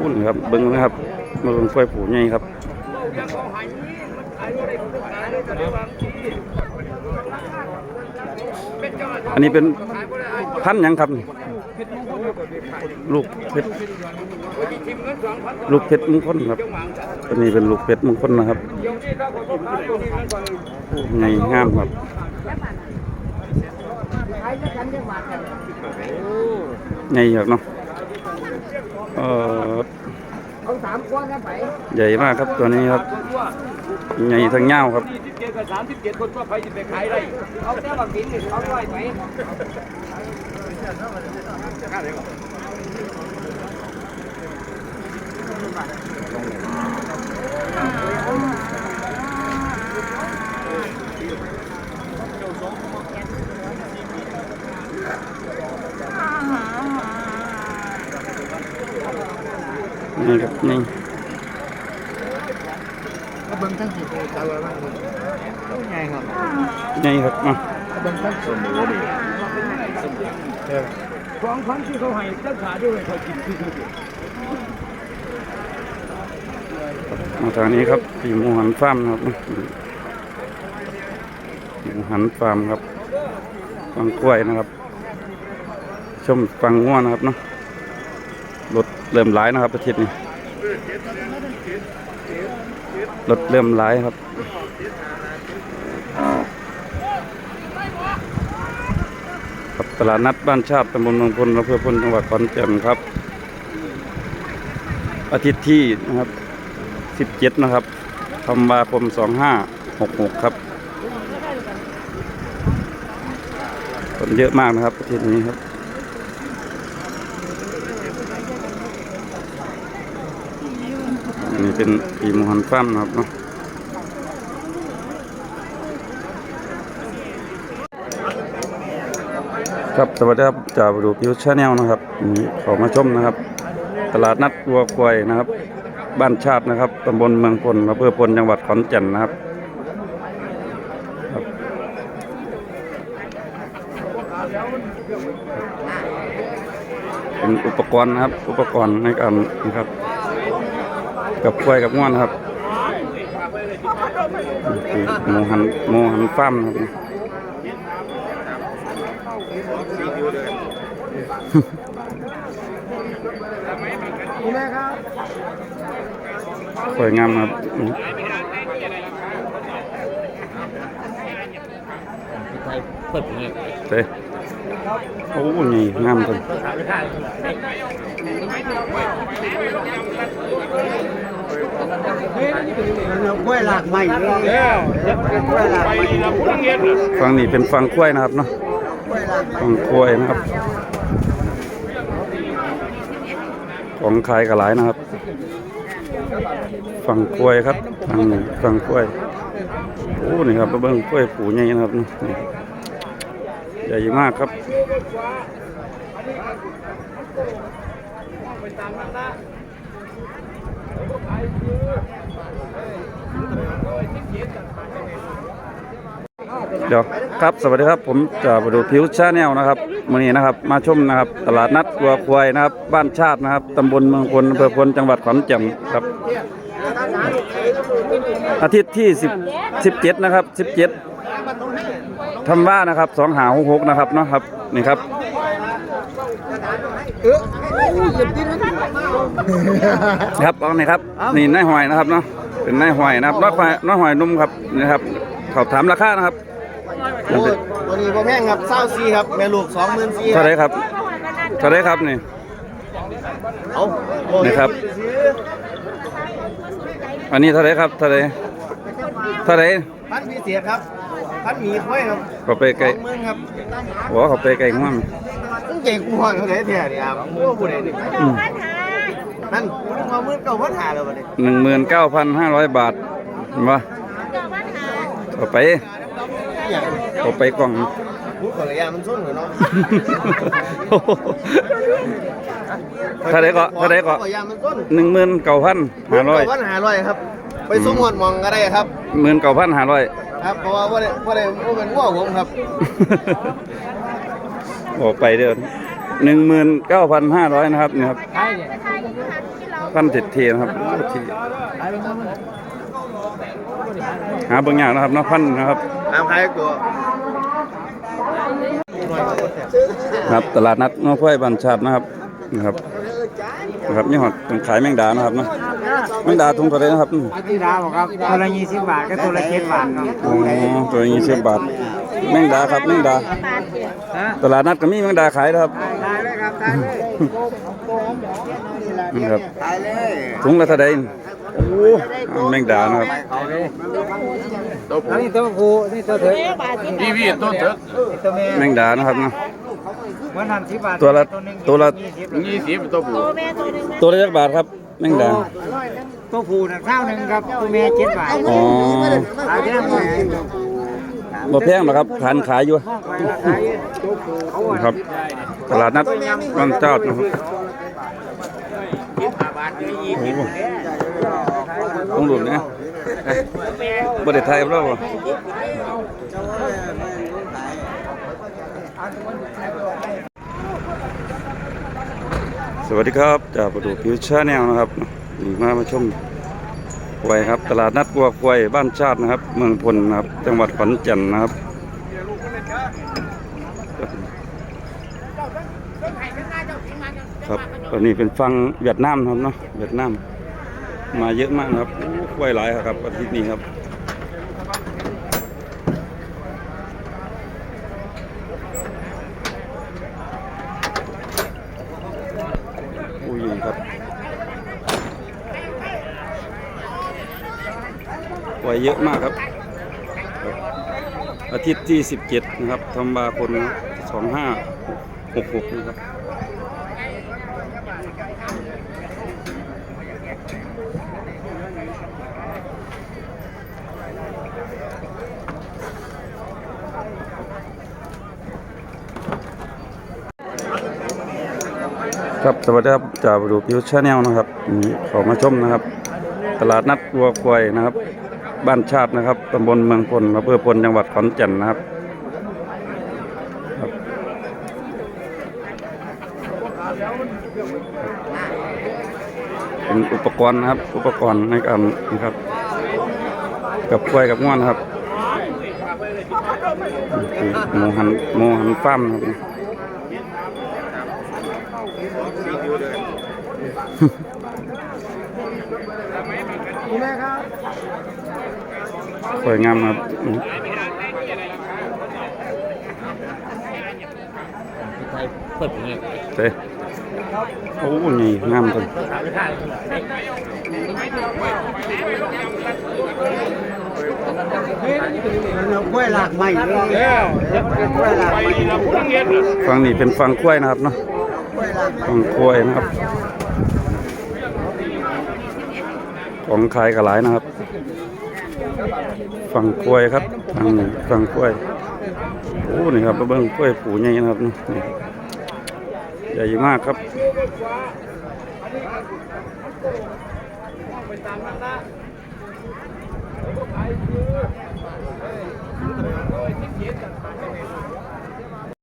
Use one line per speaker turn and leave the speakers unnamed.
อุ่นครับเบิ้งนะครับมาเบิ้งควายผูใหญ่ครับอันนี้เป็นพันยังครับลูกเพชรลูกเพชรมงคลครับอันนี้เป็นลูกเพชรมงคลนะครับไงงามครับไงครับเนาะ เออ
เอาสามคนนะไป
ใหญ่มากครับตัวนี้ครับใหญ่ทั้งเงาวครับ
ยี่สิบเจ็ดกับสามสิบเจ็ดคนทั่วไปจะไปขายได้เอาแต่บักกินนี่เอาไว้ไหม
นี่ ครับนี่
ก็เบิ่งทั้งสี่ตัวตัวละต้องไงครับ
ใหญ่ครับมา
ก็เบิ่งทั้งส่วนหมูดิของพันที่เขาให้รักษาด้วยเขากินที่สุด
มาทางนี้ครับปีหมูหันฟาร์มนะครับหมูหันฟาร์มครับฟังกล้วยนะครับ ชมฟังง่วนะครับเนาะรถเริ่มร้ายนะครับอาทิตย์นี้ รถเริ่มร้ายครับครับตลาดนัดบ้านชาติตำบลเมืองพลอำเภอพลจังหวัดขอนแก่นครับ อาทิตย์ที่นะครับ17นะครับธันวาคม2566 ครับคนเยอะมากนะครับอาทิตย์นี้ครับ อันนี้ เป็นปีมหันฟัมนะครับเนาะครับสวัสดีครับจากดูพิวชาแนลนะครับนี่ขอมาชมนะครับ ตลาดนัดวัวควายนะครับ บ้านชาตินะครับตำบลเมืองพลอำเภอพลจังหวัดขอนแก่นนะครับครับเป็นอุปกรณ์นะครับ อุปกรณ์ในการนะครับ กับควายกับง่วนครับหมูหันหมูหันฟาร์มนะครับ
คุณแม่ครับ
สวยงามครับ
เปิดเลย
เต้โอ้นี่งามจัง
เรากล้วยหลากใหม่กล้วยหลากใหม่
ฟังนี่เป็นฟังกล้วยนะครับเนาะ
กล้วยหลาก
ฟังกล้วยนะครับของขายกระหลนะครับฟังกล้วยครับฟังนี่ฟังกล้วยโอ้นี่ครับเบิ้งกล้วยผูใหญ่นะครับใหญ่มากครับ เดี๋ยวครับสวัสดีครับผมจะมาดูพิวชาแนลนะครับมื่อนี้นะครับ มาชมนะครับ ตลาดนัดวัวควายนะครับ บ้านชาตินะครับตำบลเมืองพลอำเภอพลจังหวัดขอนแก่นครับ อาทิตย์ที่10 17นะครับ17ทำว่านะครับสองหาหกนะครับเนาะครับนี่ครับครับเอานี่ครับนี่นายหอยนะครับเนาะเป็นนายหอยนะครับน้อยหอยน้อยหอยนุ่มครับนี่ครับเขาถามราคานะครับ
โอ้ตัวนี้พ่อแพงครับเศร้าซีครับแม่ลูกสองหมื่นซี
เท่าไหรครับเท่าไหรครับนี่
เอา
นี่ครับ อันนี้เท่าไหรครับเท่าไหรเท่าไหร
พันพิเศษครับพันหมีค่อยครับ
เขาไปไกล
สองหมื่นครับ
หัวเขาไปไกลง่วง
ตั้งใจกูห่วงเขาได้แท้เนี่ยครับโอ้ผู้ใดนี่นั่นกูนึกว่ามื่นเก่าพันหาแล้วบัดนี้
หนึ่งหมื่นเก้าพันห้าร้อยบาทเห็นปะ เขาไป
อย่าง
เขาไปกล่อง
พูดก่อนระยะมันส้นเหรอเนาะ
เท่าไหรก็เท่าไหรก็
ระยะมันส้น
หนึ่งหมื่นเก้าพันห้าร้อย
พันหาร้อยครับ ไปส่งหอดหมองก็ได้ครับ
หมื่นเก้าพันห้าร้อย
ครับเพราะว่าว่าได้ว่าได้ว่าเป็นง้อผมครับ
โอ้ไปเด้อหนึ่งหมื่นเก้าพันห้าร้อยนะครับนี่ครับ
ใช่เนี่ย
พันเจ็ดเทนะครับโอ้ที่ หาเบางอย่างนะครับเนาะพันนะครับ
น้ำใครตัว
ครับตลาดนัดง้อควายบันชาตินะครับนะครับนะครับนี่หอดเป็นขายแมงดานะครับเนาะแมงดาทุงเท่าไหรนะครับอืม
อาทิตย์ดาวครับตัวละยี่สิบบาทก็ตัวละเจ็ดบาทครับ
อ๋อตัวนี้สิบบาทแมงดาครับแมงดา
ฮะ
ตลาดนัดก็มีแมงดาขายนะครับ
ได้เลยครับได้เลย
นี่ครับ
ตายเลย
ถุงละเท่าใด โอ้แมงดานะครับ
อันนี้ตัวผู้นี่ตัวเถิก
พี่พี่ต้นเถอะ
นี่ตัวแม่
แมงดานะครับเนาะ
เหมือนหันสิบบาท
ตัวละ
หนึ่ง
ตัวละ
ยี่สิบ
ยี่สิบตัวผู้
ตัวละจักบาทครับแมงดา
ตัวผู้น่ะข้าวหนึ่งครับตัวแม่เจ็ดบาท
อ๋อ
ขายแค่ไหน
บ่แพงหรอกครับขานขายอยู่
ขายตัวผู้เขาอะ
นะครับตลาดนัดบางเจ้านะครับ โอ้โหต้องหลุดนะบ่ได้ไทยแล้วบ่สวัสดีครับจากประดูผิวชาแนลนะครับนี่มามาชมควายครับ ตลาดนัดวัวควายบ้านชาตินะครับ เมืองพลนะครับ จังหวัดขอนแก่นนะครับครับตอนนี้เป็นฟังเวียดนามครับเนาะเวียดนาม มาเยอะมากครับโอ้วยหลายครับอาทิตย์นี้ครับอุ้ยครับควายเยอะมากครับครับ อาทิตย์ที่ 17 นะครับธันวาคม2566นะครับ ครับสวัสดีครับจากดูพิวชาแนลนะครับขอมาชมนะครับ ตลาดนัดวัวควายนะครับ บ้านชาตินะครับตำบลเมืองพลอำเภอพลจังหวัดขอนแก่นนะครับครับเป็นอุปกรณ์นะครับ อุปกรณ์ในการนะครับ กับควายกับง่วนครับนี่หมูหันหมูหันฟามนะครับ สวยงามครับอืมเต้โอ้นี่งามจัง
กล้วยหลากใหม่เลยกล้วยหลากใหม่
ฟังนี่เป็นฟังกล้วยนะครับเนาะฟังกล้วยนะครับ ของขายกระหลายนะครับฟังกล้วยครับฟังนี่งกล้วยโอ้นี่ครับเบิ้งกล้วยผูใหญ่นะครับนี่ใหญ่มากครับค